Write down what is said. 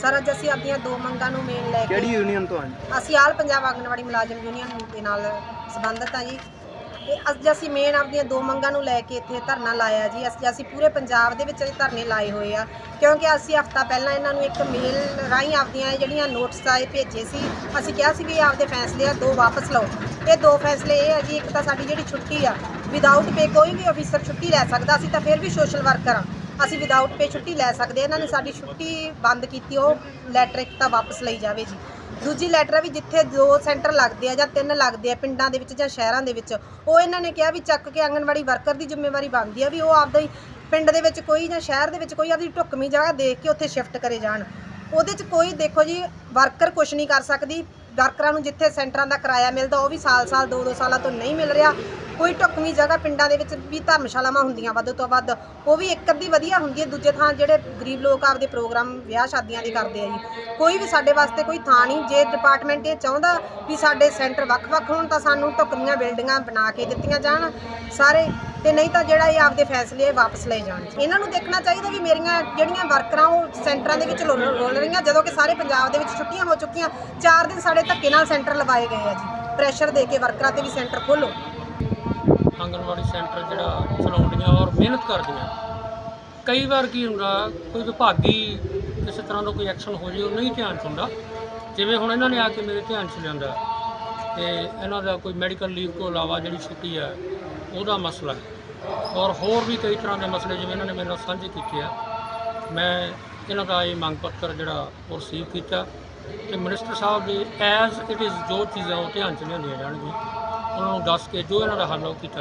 Sir ਅੱਜ ਅਸੀਂ ਆਪਣੀਆਂ ਦੋ ਮੰਗਾਂ ਨੂੰ ਮੇਨ ਲੈ ਕਿਹੜੀ ਕੇ ਯੂਨੀਅਨ ਤੋਂ ਆਏ? ਅਸੀਂ ਆਲ ਪੰਜਾਬ ਆਂਗਣਵਾੜੀ ਮੁਲਾਜ਼ਮ ਯੂਨੀਅਨ ਦੇ ਨਾਲ ਸੰਬੰਧਿਤ ਹਾਂ ਜੀ। ਤੇ ਅੱਜ ਅਸੀਂ ਮੇਨ ਆਪਣੀਆਂ ਦੋ ਮੰਗਾਂ ਨੂੰ ਲੈ ਕੇ ਇੱਥੇ ਧਰਨਾ ਲਾਇਆ ਜੀ ਅਸੀਂ ਅਸੀਂ ਪੂਰੇ ਪੰਜਾਬ ਦੇ ਵਿੱਚ ਇਹ ਧਰਨੇ ਲਾਏ ਹੋਏ ਆ। ਕਿਉਂਕਿ ਅਸੀਂ ਹਫਤਾ ਪਹਿਲਾਂ ਇਹਨਾਂ ਨੂੰ ਇੱਕ ਮੇਲ ਰਾਹੀਂ ਆਪਦੀਆਂ ਜਿਹੜੀਆਂ ਨੋਟਿਸ ਆਏ ਭੇਜੇ ਸੀ ਅਸੀਂ ਕਿਹਾ ਸੀ ਵੀ ਇਹ ਆਪਦੇ ਫੈਸਲੇ ਆ ਦੋ ਵਾਪਸ ਲਓ। ਇਹ ਦੋ ਫੈਸਲੇ ਇਹ ਆ ਜੀ ਇੱਕ ਤਾਂ ਸਾਡੀ ਜਿਹੜੀ ਛੁੱਟੀ ਆ ਵਿਦਆਊਟ ਪੇ ਕੋਈ ਵੀ ਅਫੀਸਰ ਛੁੱਟੀ ਲੈ ਸਕਦਾ ਅਸੀਂ ਤਾਂ ਫਿਰ ਵੀ ਸੋਸ਼ਲ ਵਰਕਰ ਆ। ਅਸੀਂ ਵਿਦਆਊਟ ਪੇ ਛੁੱਟੀ ਲੈ ਸਕਦੇ ਇਹਨਾਂ ਨੇ ਸਾਡੀ ਛੁੱਟੀ ਬੰਦ ਕੀਤੀ, ਉਹ ਲੈਟਰ ਇੱਕ ਤਾਂ ਵਾਪਸ ਲਈ ਜਾਵੇ ਜੀ। ਦੂਜੀ ਲੈਟਰ ਆ ਵੀ ਜਿੱਥੇ ਦੋ ਸੈਂਟਰ ਲੱਗਦੇ ਆ ਜਾਂ ਤਿੰਨ ਲੱਗਦੇ ਆ, ਪਿੰਡਾਂ ਦੇ ਵਿੱਚ ਜਾਂ ਸ਼ਹਿਰਾਂ ਦੇ ਵਿੱਚ, ਉਹ ਇਹਨਾਂ ਨੇ ਕਿਹਾ ਵੀ ਚੱਕ ਕੇ ਆਂਗਣਵਾੜੀ ਵਰਕਰ ਦੀ ਜ਼ਿੰਮੇਵਾਰੀ ਬਣਦੀ ਆ ਵੀ ਉਹ ਆਪਦਾ ਹੀ ਪਿੰਡ ਦੇ ਵਿੱਚ ਕੋਈ ਜਾਂ ਸ਼ਹਿਰ ਦੇ ਵਿੱਚ ਕੋਈ ਆਪਦੀ ਢੁੱਕਵੀਂ ਜਗ੍ਹਾ ਦੇਖ ਕੇ ਉੱਥੇ ਸ਼ਿਫਟ ਕਰੇ ਜਾਣ। ਉਹਦੇ 'ਚ ਕੋਈ ਦੇਖੋ ਜੀ ਵਰਕਰ ਕੁਝ ਨਹੀਂ ਕਰ ਸਕਦੀ ਵਰਕਰਾਂ ਨੂੰ ਜਿੱਥੇ ਸੈਂਟਰਾਂ ਦਾ ਕਿਰਾਇਆ ਮਿਲਦਾ, ਉਹ ਵੀ ਸਾਲ-ਸਾਲ ਦੋ ਦੋ ਸਾਲਾਂ ਤੋਂ ਨਹੀਂ ਮਿਲ ਰਿਹਾ। ਕੋਈ ਢੁੱਕਵੀਂ ਜਗ੍ਹਾ ਪਿੰਡਾਂ ਦੇ ਵਿੱਚ ਵੀ ਧਰਮਸ਼ਾਲਾਵਾਂ ਹੁੰਦੀਆਂ ਵੱਧ ਤੋਂ ਵੱਧ, ਉਹ ਵੀ ਇੱਕ ਅੱਧੀ ਵਧੀਆ ਹੁੰਦੀ ਹੈ। ਦੂਜੇ ਥਾਂ ਜਿਹੜੇ ਗਰੀਬ ਲੋਕ ਆਪਦੇ ਪ੍ਰੋਗਰਾਮ, ਵਿਆਹ ਸ਼ਾਦੀਆਂ ਦੇ ਕਰਦੇ ਆ ਜੀ, ਕੋਈ ਵੀ ਸਾਡੇ ਵਾਸਤੇ ਕੋਈ ਥਾਂ ਨਹੀਂ। ਜੇ ਡਿਪਾਰਟਮੈਂਟ ਇਹ ਚਾਹੁੰਦਾ ਵੀ ਸਾਡੇ ਸੈਂਟਰ ਵੱਖ-ਵੱਖ ਹੋਣ, ਤਾਂ ਸਾਨੂੰ ਢੁੱਕਵੀਆਂ ਬਿਲਡਿੰਗਾਂ ਬਣਾ ਕੇ ਦਿੱਤੀਆਂ ਜਾਣ। ਸਾਰੇ ਤੇ ਨਹੀਂ ਤਾਂ ਜਿਹੜਾ ਇਹ ਆਪਦੇ ਫੈਸਲੇ ਇਹ ਵਾਪਸ ਲਏ ਜਾਣ। ਇਹਨਾਂ ਨੂੰ ਦੇਖਣਾ ਚਾਹੀਦਾ ਵੀ ਮੇਰੀਆਂ ਜਿਹੜੀਆਂ ਵਰਕਰਾਂ ਉਹ ਸੈਂਟਰਾਂ ਦੇ ਵਿੱਚ ਰੁਲ ਰਹੀਆਂ, ਜਦੋਂ ਕਿ ਸਾਰੇ ਪੰਜਾਬ ਦੇ ਵਿੱਚ ਛੁੱਟੀਆਂ ਹੋ ਚੁੱਕੀਆਂ 4 ਦਿਨ ਸਾਡੇ ਧੱਕੇ ਨਾਲ ਸੈਂਟਰ ਲਵਾਏ ਗਏ ਆ ਜੀ। ਪ੍ਰੈਸ਼ਰ ਦੇ ਕੇ ਵਰਕਰਾਂ ਤੇ ਵੀ ਸੈਂਟਰ ਖੋਲੋ। ਆਂਗਨਵਾੜੀ ਸੈਂਟਰ ਜਿਹੜਾ ਚਲਾਉਂਦੀਆਂ ਔਰ ਮਿਹਨਤ ਕਰਦੀਆਂ। ਕਈ ਵਾਰ ਕੀ ਹੁੰਦਾ, ਕੋਈ ਵਿਭਾਗੀ ਕਿਸੇ ਤਰ੍ਹਾਂ ਦਾ ਕੋਈ ਐਕਸ਼ਨ ਹੋ ਜੇ, ਉਹ ਨਹੀਂ ਧਿਆਨ 'ਚ ਹੁੰਦਾ। ਜਿਵੇਂ ਹੁਣ ਇਹਨਾਂ ਨੇ ਆ ਕੇ ਮੇਰੇ ਧਿਆਨ 'ਚ ਲਿਆਂਦਾ, ਤੇ ਇਹਨਾਂ ਦਾ ਕੋਈ ਮੈਡੀਕਲ ਲੀਵ ਤੋਂ ਇਲਾਵਾ ਜਿਹੜੀ ਛੁੱਟੀ ਹੈ ਉਹਦਾ ਮਸਲਾ ਹੈ। ਔਰ ਹੋਰ ਵੀ ਕਈ ਤਰ੍ਹਾਂ ਦੇ ਮਸਲੇ ਜਿਵੇਂ ਇਹਨਾਂ ਨੇ ਮੇਰੇ ਨਾਲ ਸਾਂਝੇ ਕੀਤੇ ਆ। ਮੈਂ ਇਹਨਾਂ ਦਾ ਇਹ ਮੰਗ ਪੱਤਰ ਜਿਹੜਾ ਉਹ ਰਿਸੀਵ ਕੀਤਾ ਕਿ ਮਿਨਿਸਟਰ ਸਾਹਿਬ ਦੇ ਐਜ਼ ਇਟ ਇਜ਼ ਜੋ ਚੀਜ਼ਾਂ ਉਹ ਧਿਆਨ 'ਚ ਲਿਆਂਦੀਆਂ ਜਾਣਗੀਆਂ। ਉਹਨਾਂ ਨੂੰ ਦੱਸ ਕੇ ਜੋ ਇਹਨਾਂ ਦਾ ਹੱਲ ਉਹ ਕੀਤਾ